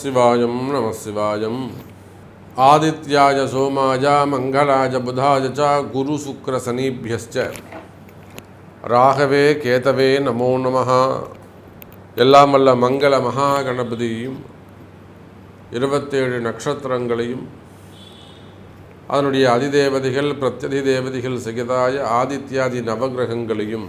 சிவாயம் நம சிவாயம் ஆதித்யாய சோமாய மங்களாய புதாய ச குரு சுக்ர சனீபியஸ்ச ராகவே கேதவே நமோ நம எல்லாம் வல்ல மங்கள மகா கணபதியையும் இருபத்தேழு நட்சத்திரங்களையும் அதனுடைய அதிதேவதிகள் பிரத்யதி தேவதிகள் சிகிதாய ஆதித்யாதி நவகிரகங்களையும்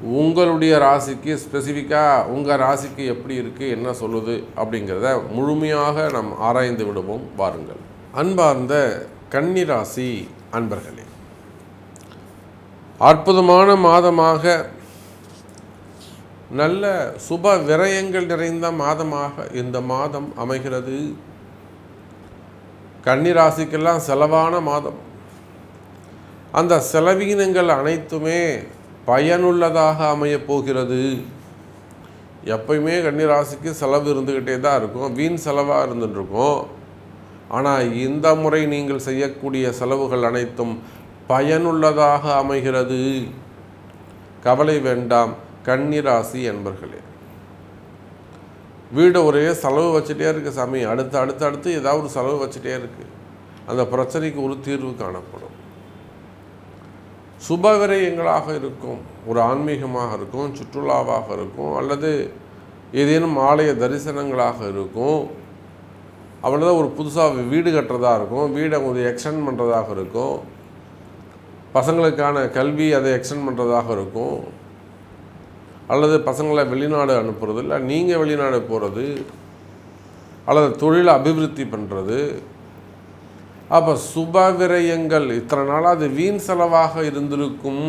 உங்களுடைய ராசிக்கு ஸ்பெசிஃபிக்காக உங்கள் ராசிக்கு எப்படி இருக்குது என்ன சொல்லுது அப்படிங்கிறத முழுமையாக நாம் ஆராய்ந்து விடுவோம் வாருங்கள். அன்பார்ந்த கன்னிராசி அன்பர்களே அற்புதமான மாதமாக நல்ல சுப விரயங்கள் நிறைந்த மாதமாக இந்த மாதம் அமைகிறது. கன்னிராசிக்கெல்லாம் செலவான மாதம். அந்த செலவீனங்கள் அனைத்துமே பயனுள்ளதாக அமையப் போகிறது எப்பயுமே கன்னிராசிக்கு செலவு இருந்துக்கிட்டே தான் இருக்கும். வீண் செலவாக இருந்துட்டுருக்கும் ஆனால் இந்த முறை நீங்கள் செய்யக்கூடிய செலவுகள் அனைத்தும் பயனுள்ளதாக அமைகிறது. கவலை வேண்டாம் கன்னிராசி என்பர்களே. வீடு ஒரே செலவு வச்சுட்டே இருக்குது சாமி. அடுத்து அடுத்து அடுத்து ஏதாவது ஒரு செலவு வச்சுட்டே இருக்குது அந்த பிரச்சனைக்கு ஒரு தீர்வு காணப்படும். சுப விரயங்களாக இருக்கும் ஒரு ஆன்மீகமாக இருக்கும் சுற்றுலாவாக இருக்கும் அல்லது ஏதேனும் ஆலய தரிசனங்களாக இருக்கும் அவ்வளோதான் ஒரு புதுசாக வீடு கட்டுறதா இருக்கும் வீடை கொஞ்சம் எக்ஸ்டெண்ட் பண்ணுறதாக இருக்கும் பசங்களுக்கான கல்வி அதை எக்ஸ்டெண்ட் பண்ணுறதாக இருக்கும் அல்லது பசங்களை வெளிநாடு அனுப்புறது இல்லை நீங்கள் வெளிநாடு போகிறது அல்லது தொழிலை அபிவிருத்தி பண்ணுறது அப்போ சுப விரயங்கள் இத்தனை நாளாக அது வீண் செலவாக இருந்திருக்கும்.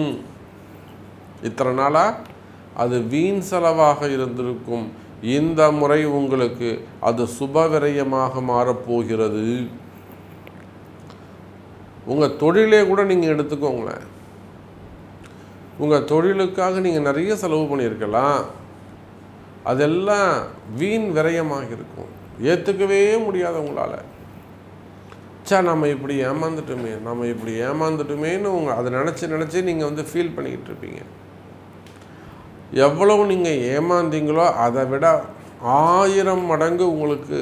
இத்தனை நாளாக அது வீண் செலவாக இருந்திருக்கும். இந்த முறை உங்களுக்கு அது சுப விரயமாக மாறப்போகிறது. உங்கள் தொழிலே கூட நீங்கள் எடுத்துக்கோங்களேன். உங்கள் தொழிலுக்காக நீங்கள் நிறைய செலவு பண்ணியிருக்கலாம். அதெல்லாம் வீண் விரயமாக இருக்கும். ஏற்றுக்கவே முடியாத உங்களால் அச்சா நம்ம இப்படி ஏமாந்துட்டோமே நம்ம இப்படி ஏமாந்துட்டோமேன்னு உங்கள் அதை நினச்சி நினச்சி நீங்கள் வந்து ஃபீல் பண்ணிக்கிட்டு இருப்பீங்க. எவ்வளவு நீங்கள் ஏமாந்தீங்களோ அதை விட ஆயிரம் மடங்கு உங்களுக்கு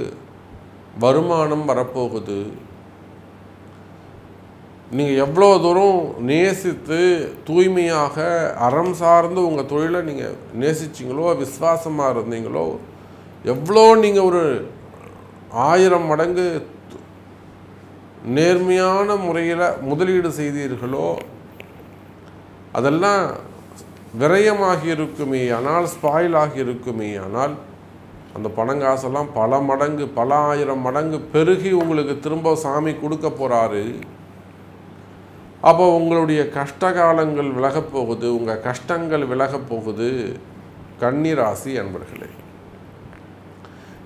வருமானம் வரப்போகுது. நீங்கள் எவ்வளோ தூரம் நேசித்து தூய்மையாக அறம் சார்ந்து உங்கள் தொழிலை நீங்கள் நேசிச்சிங்களோ விசுவாசமாக இருந்தீங்களோ எவ்வளோ நீங்கள் ஒரு ஆயிரம் மடங்கு நேர்மையான முறையில் முதலீடு செய்தீர்களோ அதெல்லாம் விரயமாகி இருக்குமே ஆனால் ஸ்பாயில் ஆகி இருக்குமே ஆனால் அந்த பணங்காசெல்லாம் பல மடங்கு பல ஆயிரம் மடங்கு பெருகி உங்களுக்கு திரும்ப சாமி கொடுக்க போகிறாரு அப்போ உங்களுடைய கஷ்ட காலங்கள் விலகப் போகுது உங்கள் கஷ்டங்கள் விலகப் போகுது. கன்னிராசி அன்பர்களே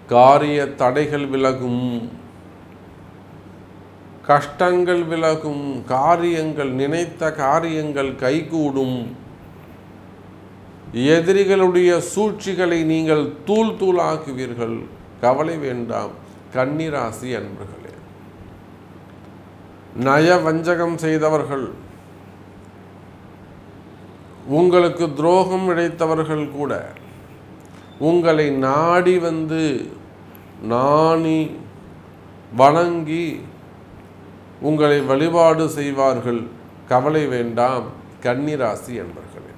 காரிய தடைகள் விலகும். கஷ்டங்கள் விலகும் காரியங்கள் நினைத்த காரியங்கள் கைகூடும். எதிரிகளுடைய சூழ்ச்சிகளை நீங்கள் தூள் தூளாக்குவீர்கள். கவலை வேண்டாம் கன்னிராசி அன்பர்களே. நய வஞ்சகம் செய்தவர்கள் உங்களுக்கு துரோகம் இழைத்தவர்கள் கூட உங்களை நாடி வந்து நாணி வணங்கி உங்களை வழிபாடு செய்வார்கள். கவலை வேண்டாம். கன்னிராசி என்பர்களே.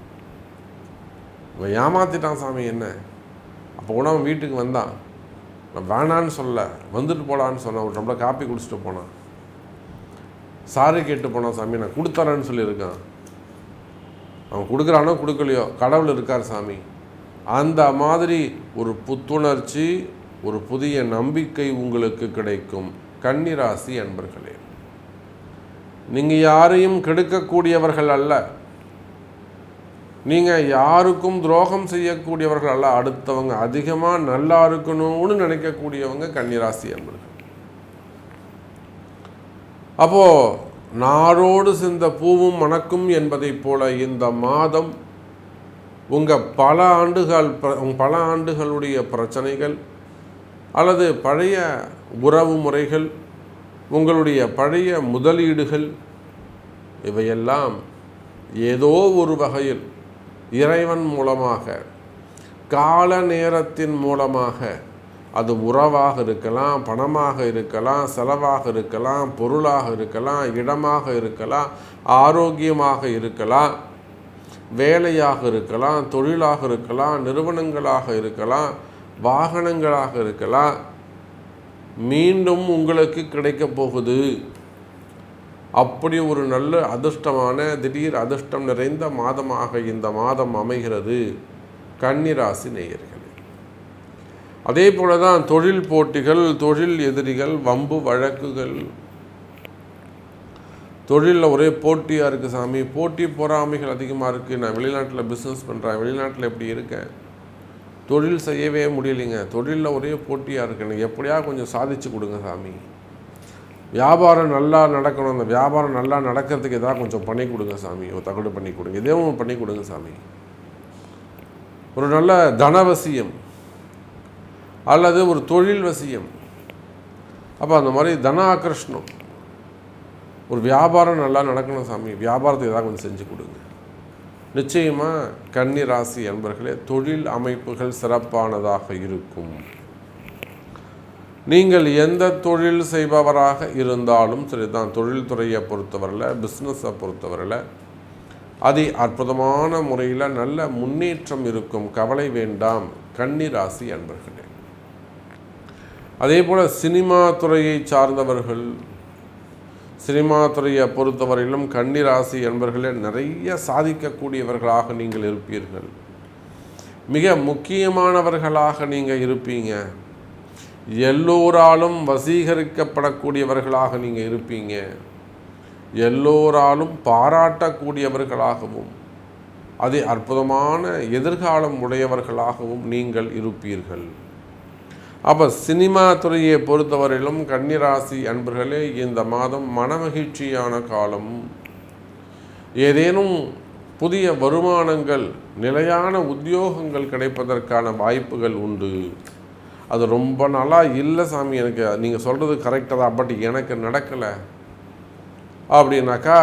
இவன் ஏமாத்திட்டான் சாமி என்ன? அப்போ கூட அவன் வீட்டுக்கு வந்தான். நான் வேணான்னு சொல்ல வந்துட்டு போலான்னு சொன்னேன். ஒரு டம்ளர் காப்பி குடிச்சிட்டு போனான். சாரி கேட்டு போனான் சாமி. நான் கொடுத்தறேன்னு சொல்லியிருக்கான். அவன் கொடுக்குறானோ கொடுக்கலையோ கடவுள் இருக்கார் சாமி. அந்த மாதிரி ஒரு புத்துணர்ச்சி ஒரு புதிய நம்பிக்கை உங்களுக்கு கிடைக்கும். கன்னிராசி அன்பர்களே நீங்கள் யாரையும் கெடுக்கக்கூடியவர்கள் அல்ல. நீங்கள் யாருக்கும் துரோகம் செய்யக்கூடியவர்கள் அல்ல. அடுத்தவங்க அதிகமாக நல்லா இருக்கணும்னு நினைக்கக்கூடியவங்க கன்னிராசி அன்பர்கள் அப்போ நாரோடு சிந்த பூவும் மணக்கும் என்பதைப் போல இந்த மாதம் உங்கள் பல ஆண்டுகள் பல ஆண்டுகளுடைய பிரச்சனைகள் அல்லது பழைய உறவு முறைகள் உங்களுடைய பழைய முதலீடுகள் இவையெல்லாம் ஏதோ ஒரு வகையில் இறைவன் மூலமாக கால நேரத்தின் மூலமாக அது உறவாக இருக்கலாம் பணமாக இருக்கலாம் செலவாக இருக்கலாம் பொருளாக இருக்கலாம் இடமாக இருக்கலாம் ஆரோக்கியமாக இருக்கலாம் வேலையாக இருக்கலாம் தொழிலாக இருக்கலாம் நிறுவனங்களாக இருக்கலாம் வாகனங்களாக இருக்கலாம் மீண்டும் உங்களுக்கு கிடைக்கப் போகுது. அப்படி ஒரு நல்ல அதிர்ஷ்டமான திடீர் அதிர்ஷ்டம் நிறைந்த மாதமாக இந்த மாதம் அமைகிறது. கன்னிராசி நேயர்களே. அதே போல தான் தொழில் போட்டிகள் தொழில் எதிரிகள் வம்பு வழக்குகள். தொழிலில் ஒரே போட்டியாக இருக்குது சாமி? போட்டி பொறாமைகள் அதிகமாக இருக்குது நான் வெளிநாட்டில் பிஸ்னஸ் பண்ணுறேன் வெளிநாட்டில் எப்படி இருக்கேன்? தொழில் செய்யவே முடியலைங்க. தொழிலில் ஒரே போட்டியாக இருக்கு. எனக்கு எப்படியா கொஞ்சம் சாதிச்சு கொடுங்க சாமி. வியாபாரம் நல்லா நடக்கணும். அந்த வியாபாரம் நல்லா நடக்கிறதுக்கு எதாவது கொஞ்சம் பண்ணி கொடுங்க சாமி. ஒரு தகடு பண்ணி கொடுங்க. இதேவும் பண்ணி கொடுங்க சாமி. ஒரு நல்ல தனவசியம். அல்லது ஒரு தொழில் வசியம். அப்போ அந்த மாதிரி தன ஆக்கர்ஷணம் ஒரு வியாபாரம் நல்லா நடக்கணும் சாமி. வியாபாரத்தை ஏதாவது கொஞ்சம் செஞ்சு கொடுங்க. நிச்சயமாக கன்னி ராசி என்பர்களே தொழில் அமைப்புகள் சிறப்பானதாக இருக்கும். நீங்கள் எந்த தொழில் செய்பவராக இருந்தாலும் சரிதான் தொழில்துறையை பொறுத்தவரையில் பிஸ்னஸை பொறுத்தவரையில் அதி அற்புதமான முறையில் நல்ல முன்னேற்றம் இருக்கும் கவலை வேண்டாம் கன்னி ராசி அன்பர்களே. அதே போல் சினிமா துறையை சார்ந்தவர்கள் சினிமா துறையை பொறுத்தவரையிலும் கன்னிராசி என்பவர்களே என்பர்களே நிறைய சாதிக்கக்கூடியவர்களாக நீங்கள் இருப்பீர்கள். மிக முக்கியமானவர்களாக நீங்கள் இருப்பீங்க. எல்லோராலும் வசீகரிக்கப்படக்கூடியவர்களாக நீங்கள் இருப்பீங்க. எல்லோராலும் பாராட்டக்கூடியவர்களாகவும் அது அற்புதமான எதிர்காலம் உடையவர்களாகவும் நீங்கள் இருப்பீர்கள். அப்போ சினிமா துறையை பொறுத்தவரையிலும் கன்னிராசி அன்பர்களே இந்த மாதம் மனமகிழ்ச்சியான காலம். ஏதேனும் புதிய வருமானங்கள் நிலையான உத்தியோகங்கள் கிடைப்பதற்கான வாய்ப்புகள் உண்டு. அது ரொம்ப நாளாக இல்லை சாமி எனக்கு நீங்கள் சொல்கிறது கரெக்டாக தான் பட் எனக்கு நடக்கலை. அப்படின்னாக்கா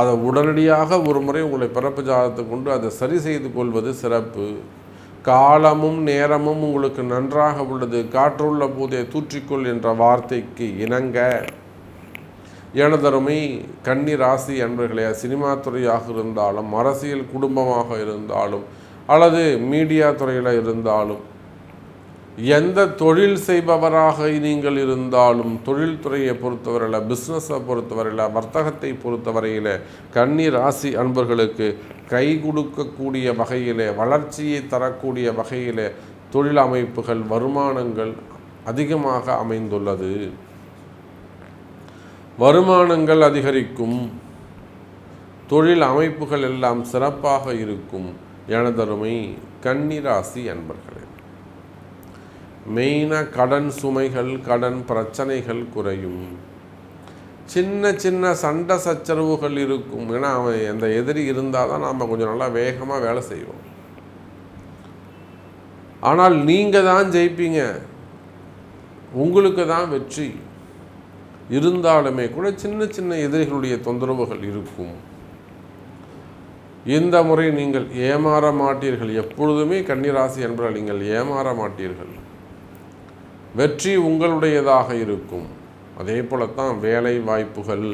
அதை உடனடியாக ஒரு முறை உங்களை பிறப்பு ஜாதத்தை கொண்டு அதை சரி செய்து கொள்வது சிறப்பு. காலமும் நேரமும் உங்களுக்கு நன்றாக உள்ளது. காற்றுள்ள போதே தூற்றிக்கொள் என்ற வார்த்தைக்கு இணங்க. எனதருமை கன்னி ராசி அன்பர்களே சினிமா துறையாக இருந்தாலும் அரசியல் குடும்பமாக இருந்தாலும் அல்லது மீடியா துறையில் இருந்தாலும் எந்த தொழில் செய்பவராக நீங்கள் இருந்தாலும் தொழில்துறையை பொறுத்தவரையில் பிஸ்னஸை பொறுத்தவரையில் வர்த்தகத்தை பொறுத்தவரையில் கன்னி ராசி அன்பர்களுக்கு கை கொடுக்கக்கூடிய வகையிலே வளர்ச்சியை தரக்கூடிய வகையிலே தொழில் அமைப்புகள் வருமானங்கள் அதிகமாக அமைந்துள்ளது. வருமானங்கள் அதிகரிக்கும். தொழில் அமைப்புகள் எல்லாம் சிறப்பாக இருக்கும். எனதருமை கன்னிராசி அன்பர்கள். மெயினாக கடன் சுமைகள் கடன் பிரச்சனைகள் குறையும். சின்ன சின்ன சண்டை சச்சரவுகள் இருக்கும். ஏன்னா அவன் அந்த எதிரி இருந்தால் தான் நாம் கொஞ்சம் நல்லா வேகமாக வேலை செய்வோம். ஆனால் நீங்கள் தான் ஜெயிப்பீங்க. உங்களுக்கு தான் வெற்றி. இருந்தாலுமே கூட சின்ன சின்ன எதிரிகளுடைய தொந்தரவுகள் இருக்கும். இந்த முறை நீங்கள் ஏமாற மாட்டீர்கள். எப்பொழுதுமே கன்னிராசி என்பதால் நீங்கள் ஏமாற மாட்டீர்கள். வெற்றி உங்களுடையதாக இருக்கும். அதே போலத்தான் வேலை வாய்ப்புகள்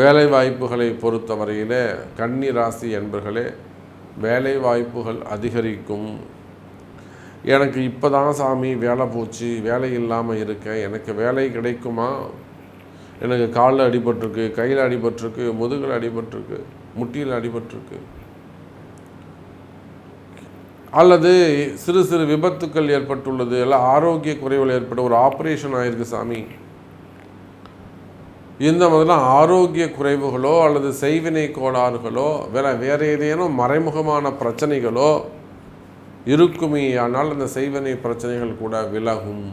வேலை வாய்ப்புகளை பொறுத்தவரையில் கன்னி ராசி என்பர்களே வேலை வாய்ப்புகள் அதிகரிக்கும். எனக்கு இப்போ தான் சாமி வேலை போச்சு வேலை இல்லாமல் இருக்கேன். எனக்கு வேலை கிடைக்குமா? எனக்கு காலில் அடிபட்டிருக்கு கையில் அடிபட்டிருக்கு முதுகில் அடிபட்டிருக்கு முட்டியில் அடிபட்டிருக்கு. அல்லது சிறு சிறு விபத்துக்கள் ஏற்பட்டுள்ளது எல்லாம் ஆரோக்கிய குறைவுகள் ஏற்பட்ட ஒரு ஆப்ரேஷன் ஆயிருக்கு சாமி. இந்த மாதிரிலாம் ஆரோக்கிய குறைவுகளோ அல்லது செய்வினை கோளாறுகளோ வேற வேறு ஏதேனும் மறைமுகமான பிரச்சனைகளோ இருக்குமே ஆனால் அந்த செய்வினை பிரச்சனைகள் கூட விலகும்.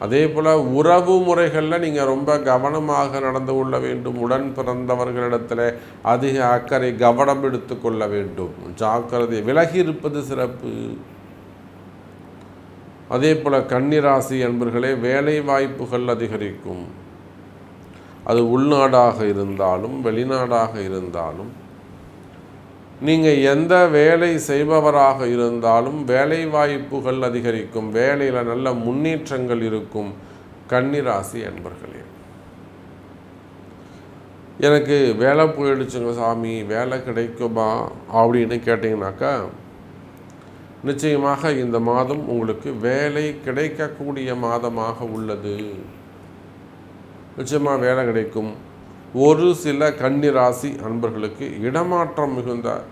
அதே போல் உறவு முறைகளில் நீங்கள் ரொம்ப கவனமாக நடந்து கொள்ள வேண்டும். உடன் பிறந்தவர்களிடத்தில் அதிக அக்கறை கவனம் எடுத்து கொள்ள வேண்டும். ஜாக்கிரதை. விலகி இருப்பது சிறப்பு. அதே போல் கன்னிராசி என்பர்களே வேலை வாய்ப்புகள் அதிகரிக்கும். அது உள்நாடாக இருந்தாலும் வெளிநாடாக இருந்தாலும் நீங்கள் எந்த வேலை செய்பவராக இருந்தாலும் வேலை வாய்ப்புகள் அதிகரிக்கும். வேலையில் நல்ல முன்னேற்றங்கள் இருக்கும். கன்னிராசி அன்பர்களே. எனக்கு வேலை போயிடுச்சுங்க சாமி. வேலை கிடைக்குமா அப்படின்னு கேட்டிங்கனாக்கா நிச்சயமாக இந்த மாதம் உங்களுக்கு வேலை கிடைக்கக்கூடிய மாதமாக உள்ளது. நிச்சயமாக வேலை கிடைக்கும். ஒரு சில கன்னிராசி அன்பர்களுக்கு இடமாற்றம் மிகுந்த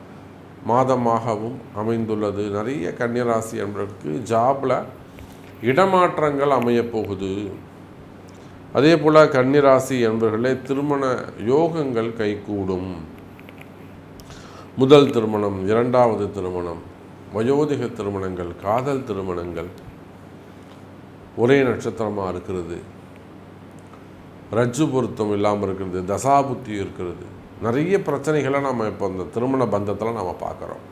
மாதமாகவும் அமைந்துள்ளது. நிறைய கன்னிராசி அன்பர்களுக்கு ஜாபில் இடமாற்றங்கள் அமையப்போகுது. அதே போல் கன்னிராசி என்பர்களே திருமண யோகங்கள் கைகூடும். முதல் திருமணம் இரண்டாவது திருமணம் வயோதிக திருமணங்கள் காதல் திருமணங்கள் ஒரே நட்சத்திரமாக இருக்கிறது. ரஜ்ஜு பொருத்தம் இல்லாமல் இருக்கிறது தசாபுத்தி இருக்கிறது. நிறைய பிரச்சனைகளை நம்ம இப்போ இந்த திருமண பந்தத்தில் நம்ம பார்க்குறோம்.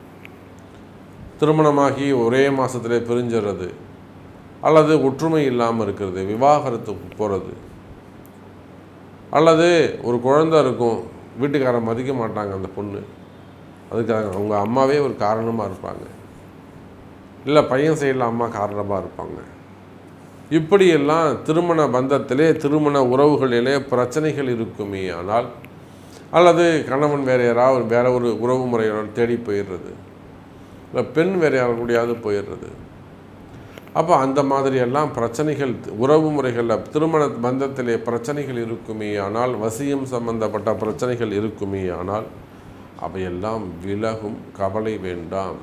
திருமணமாகி ஒரே மாதத்திலே பிரிஞ்சிடுறது அல்லது ஒற்றுமை இல்லாமல் இருக்கிறது விவாகரத்துக்கு போகிறது அல்லது ஒரு குழந்தை இருக்கும் வீட்டுக்காரன் மதிக்க மாட்டாங்க அந்த பொண்ணு. அதுக்காக அவங்க அம்மாவே ஒரு காரணமாக இருப்பாங்க. இல்லை பையன் சைடில் அம்மா காரணமாக இருப்பாங்க. இப்படியெல்லாம் திருமண பந்தத்திலே திருமண உறவுகளிலே பிரச்சனைகள் இருக்குமே ஆனால் அல்லது கணவன் வேறு யாராவது வேற ஒரு உறவு முறையோட தேடி போயிடுறது. இல்லை பெண் வேறு யார கூடியாவது போயிடுறது. அப்போ அந்த மாதிரியெல்லாம் பிரச்சனைகள் உறவு முறைகளில் திருமண பந்தத்திலே பிரச்சனைகள் இருக்குமே ஆனால் வசியம் சம்பந்தப்பட்ட பிரச்சனைகள் இருக்குமே ஆனால் அவையெல்லாம் விலகும் கவலை வேண்டாம்.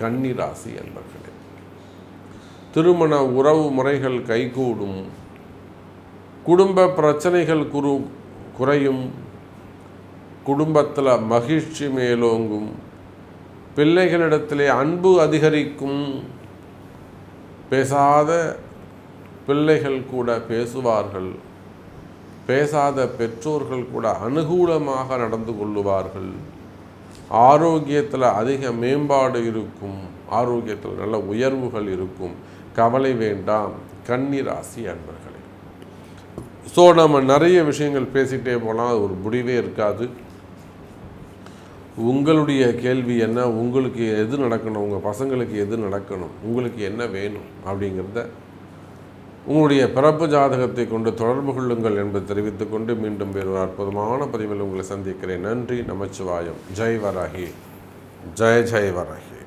கன்னிராசி என்பர்களே. திருமண உறவு முறைகள் கைகூடும். குடும்ப பிரச்சனைகள் குரு குறையும். குடும்பத்தில் மகிழ்ச்சி மேலோங்கும். பிள்ளைகளிடத்திலே அன்பு அதிகரிக்கும். பேசாத பிள்ளைகள் கூட பேசுவார்கள். பேசாத பெற்றோர்கள் கூட அனுகூலமாக நடந்து கொள்ளுவார்கள். ஆரோக்கியத்தில் அதிக மேம்பாடு இருக்கும். ஆரோக்கியத்தில் நல்ல உயர்வுகள் இருக்கும். கவலை வேண்டாம் கன்னிராசி அன்பர்களே. ஸோ நம்ம நிறைய விஷயங்கள் பேசிகிட்டே போகலாம் அது ஒரு முடிவே இருக்காது. உங்களுடைய கேள்வி என்ன உங்களுக்கு எது நடக்கணும் உங்கள் பசங்களுக்கு எது நடக்கணும் உங்களுக்கு என்ன வேணும் அப்படிங்கிறத உங்களுடைய பிறப்பு ஜாதகத்தை கொண்டு தொடர்பு கொள்ளுங்கள் என்பதை தெரிவித்துக்கொண்டு மீண்டும் வேறு ஒரு அற்புதமான பதிவில் உங்களை சந்திக்கிறேன். நன்றி நமச்சிவாயம். ஜெய் வராகி. ஜெய ஜெய் வராகி.